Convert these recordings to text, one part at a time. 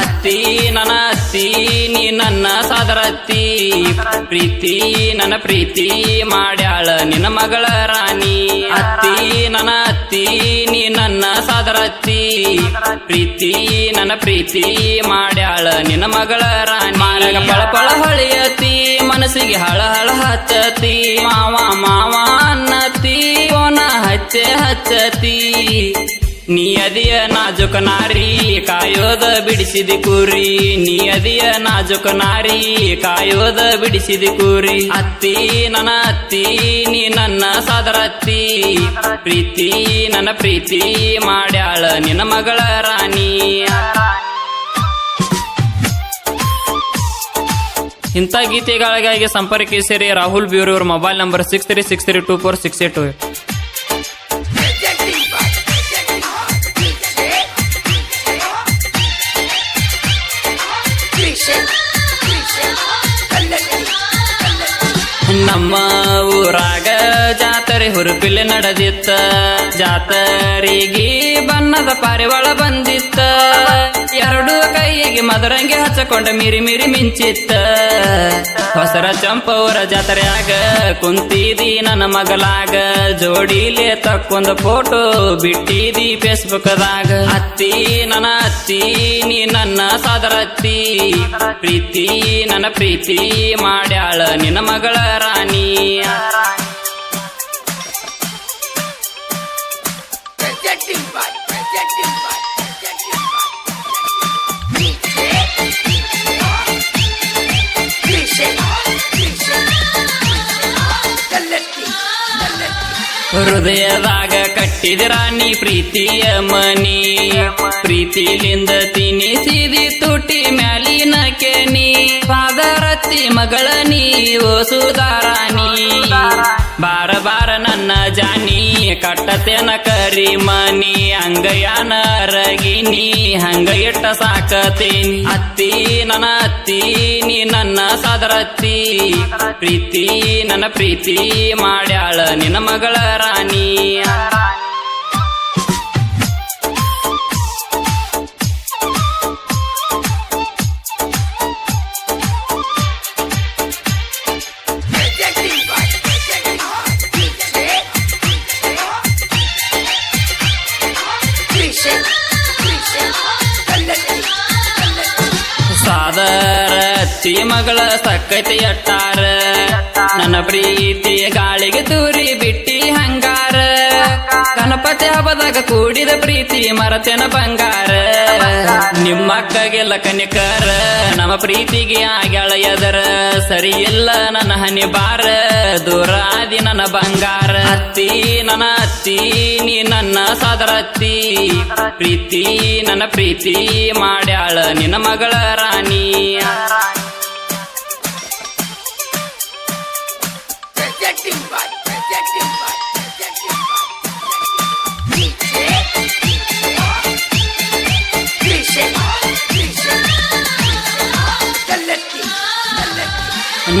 ಅತ್ತಿ ನನ್ನ ಅತ್ತಿ ನೀ ನನ್ನ ಪ್ರೀತಿ ನನ್ನ ಪ್ರೀತಿ ಮಾಡ್ಯಾಳ ನಿನ್ನ ಮಗಳ ರಾಣಿ. ಅತ್ತಿ, ನನ್ನ ಅತ್ತಿ, ನೀ ನನ್ನ ಸಾದರತ್ತಿ ಪ್ರೀತಿ, ನನ್ನ ಪ್ರೀತಿ ಮಾಡ್ಯಾಳ ನಿನ್ನ ಮಗಳ ರಾಣಿ. ಪಳ ಪಳ ಹೊಳಿಯತಿ, ಮನಸ್ಸಿಗೆ ಹಳ ಹಳ ಹಚ್ಚತಿ. ಮಾವ ಮಾವ ಅನ್ನತಿ ಓನ ಹಚ್ಚೆ ಹಚ್ಚತಿ. ನೀ ಅದಿಯ ನಾಜುಕ ನಾರಿ, ಕಾಯೋದ ಬಿಡಿಸಿದಿ ಕೂರಿ. ನಿಯದಿಯ ನಾಜುಕ ನಾರಿ, ಕಾಯೋದ ಬಿಡಿಸಿದಿ ಕೂರಿ. ಅತ್ತಿ ನನ್ನ ಅತ್ತಿ, ನೀ ನನ್ನ ಸಾದರ ಅತ್ತಿ ಪ್ರೀತಿ ನನ್ನ ಪ್ರೀತಿ ಮಾಡ್ಯಾಳ ನಿನ್ನ ಮಗಳ ರಾಣಿ. ಇಂಥ ಗೀತೆಗಳಿಗಾಗಿ ಸಂಪರ್ಕಿಸಿರಿ Rahul ಬ್ಯೂರೋರ್ mobile number six three six three two four six eight Presenting ನಮ್ಮ ಊರಾಗ ಜಾತ್ರೆ ಹುರುಪಿಲೆ ನಡೆದಿತ್ತ. ಜಾತರಿಗೆ ಬಣ್ಣದ ಪಾರಿವಾಳ ಬಂದಿತ್ತ. ಕೈಗೆ ಮದರಂಗಿ ಹಚ್ಚಕೊಂಡ ಮಿರಿ ಮಿರಿ ಮಿಂಚಿತ್ತ. ಹೊಸರ ಚಂಪವರ ಜಾತ್ರೆಯಾಗ ಕುಂತಿದಿ ನನ್ನ ಮಗಲಾಗ ಜೋಡಿಲೆ ತಕ್ಕೊಂದ ಫೋಟೋ ಬಿಟ್ಟಿದಿ ಫೇಸ್ಬುಕ್ದಾಗ ಅತ್ತಿ ನನ್ನ ಅತ್ತಿ, ನೀ ನನ್ನ ಸಾದರ ಅತ್ತಿ ಪ್ರೀತಿ ನನ್ನ ಪ್ರೀತಿ, ಮಾಡ್ಯಾಳ ನಿನ್ನ ಮಗಳ ರಾಣಿ. ಹೃದಯದಾಗ ಕಟ್ಟಿದ ರಾಣಿ ಪ್ರೀತಿಯ ಮನಿ. ಪ್ರೀತಿಲಿಂದ ತಿನಿಸಿದಿ ತುಟಿ ಮ್ಯಾಲಿನ ಕೆನಿ. ಪಾದರತ್ತಿ ಮಗಳ ನೀವು, ಸುಧಾರಾಣಿ. ಬಾರ ಬಾರ ನನ್ನ ಜಾನಿ, ಕಟ್ಟತೇನ ಕರಿ ಮನಿ ಹಂಗಯಾನ ರಗಿನಿ ಹಂಗ ಇಟ್ಟ ಸಾಕತೇನಿ. ಅತ್ತಿ ನನ್ನ ಅತ್ತಿ, ನೀ ನನ್ನ ಸದರತ್ತಿ. ಪ್ರೀತಿ ನನ್ನ ಪ್ರೀತಿ, ಮಾಡ್ಯಾಳ ನಿನ್ನ ಮಗಳ ರಾಣಿ. ಮಗಳ ಸಕ್ಕತಿ ಅಟ್ಟಾರ ನನ್ನ ಪ್ರೀತಿಯ ಗಾಳಿಗೆ ಗಣಪತಿ ಹಬ್ಬದಾಗ ಕೂಡಿದ ಪ್ರೀತಿ, ಮರತೆನ ಬಂಗಾರ. ನಿಮ್ಮ ಅಕ್ಕಗೆಲ್ಲ ಕನಿಕರ ನಮ್ಮ ಪ್ರೀತಿಗೆ ಆಗ್ಯಾಳ ಎದರ ಸರಿ ಇಲ್ಲ ನನ್ನ ಹನಿ ಬಾರ, ದೂರ ಆದಿ ನನ್ನ ಬಂಗಾರ. ಅತ್ತಿ, ನನ್ನ ಅತ್ತಿ, ನೀ ನನ್ನ ಸಾದರ ಅತ್ತಿ ಪ್ರೀತಿ, ನನ್ನ ಪ್ರೀತಿ, ಮಾಡ್ಯಾಳ ನಿನ್ನ ಮಗಳ ರಾಣಿ.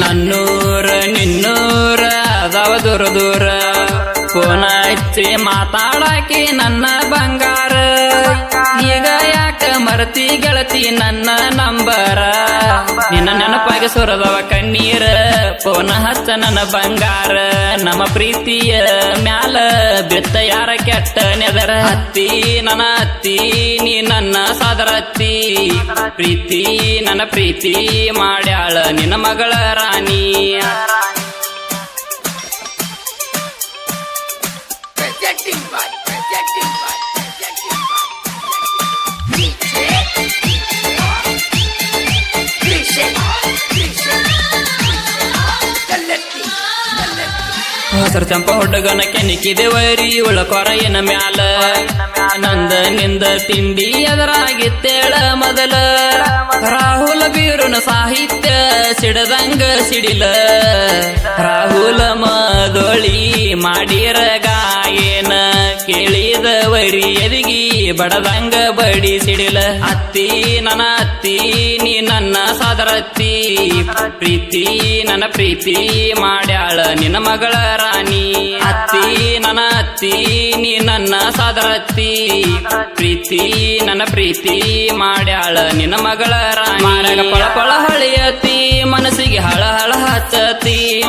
ನನ್ನೂರ, ನಿನ್ನೂರ ಅದಾವ ದೂರ. ದೂರ ಫೋನ್ ಹಚ್ಚಿ ಮಾತಾಡಾಕಿ ನನ್ನ ಬಂಗಾರ. ಈಗ ಯಾಕ ಮರತಿ ಗೆಳತಿ ನನ್ನ ನಂಬರ? ನಿನ್ನ ನೆನಪಾಗಿ ಸುರದವ ಕಣ್ಣೀರ. ಫೋನ ಹಚ್ಚ ನನ್ನ ಬಂಗಾರ, ನಮ್ಮ ಪ್ರೀತಿಯ ಮ್ಯಾಲ ಬಿತ್ತ ಯಾರ ಕೆಟ್ಟ ನೆದರ ಹತ್ತಿ, ನನ್ನ ಹತ್ತಿ, ನೀ ನನ್ನ ಸಾದರ ಹತ್ತಿ. ಪ್ರೀತಿ, ನನ್ನ ಪ್ರೀತಿ, ಮಾಡ್ಯಾಳ ನಿನ್ನ ಮಗಳ ರಾಣಿ. ಹೊಸರ ಚಂಪ ಹುಡುಗನ ಕೆಣಕಿದೆವರಿ ಉಳಕೊರ ಏನ ಮ್ಯಾಲ. ನಂದ ನಿಂದ ತಿಂಡಿ ಎದರಾಗಿತ್ತೇಳ ಮೊದಲ. ರಾಹುಲ ಬೀರುನ ಸಾಹಿತ್ಯ ಸಿಡದಂಗ ಸಿಡಿಲ. ರಾಹುಲ ಮಾದೋಳಿ ಮಾಡಿರ ಹಿಡಿದ ವರಿ ಎದಿಗಿ, ಬಡದಂಗ ಬಡಿ ಸಿಡಿಲ. ಅತ್ತಿ ನನ್ನ ಅತ್ತಿ, ನೀ ನನ್ನ ಸಾದರತ್ತಿ. ಪ್ರೀತಿ ನನ್ನ ಪ್ರೀತಿ ಮಾಡ್ಯಾಳ ನಿನ್ನ ಮಗಳ ರಾಣಿ. ಅತ್ತಿ ನನ್ನ ಅತ್ತಿ, ನೀ ನನ್ನ ಸಾದರತ್ತಿ. ಪ್ರೀತಿ ನನ್ನ ಪ್ರೀತಿ ಮಾಡ್ಯಾಳ ನಿನ್ನ ಮಗಳ ರಾಣಿ. ಪಳ ಪಳ ಹಳಿಯತಿ, ಮನಸ್ಸಿಗೆ ಹಳ ಹಳ ಹಚ್ಚತಿ.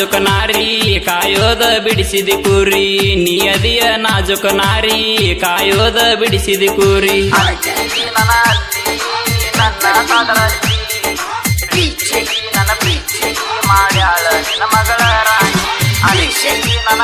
ನಾಜುಕ ನಾರಿ, ಕಾಯೋದ ಬಿಡಿಸಿದಿ ಕುರಿ. ನಿಯದಿಯ ನಾಜುಕ ನಾರಿ, ಕಾಯೋದ ಬಿಡಿಸಿದಿ ಕುರಿ. ನನ್ನ ಪ್ರೀತಿ ಮಾಡ್ಯಾಳ ನಿನ್ನ ಮಗಳ ರಾಣಿ. ಅಲಿಶಿ ನನ್ನ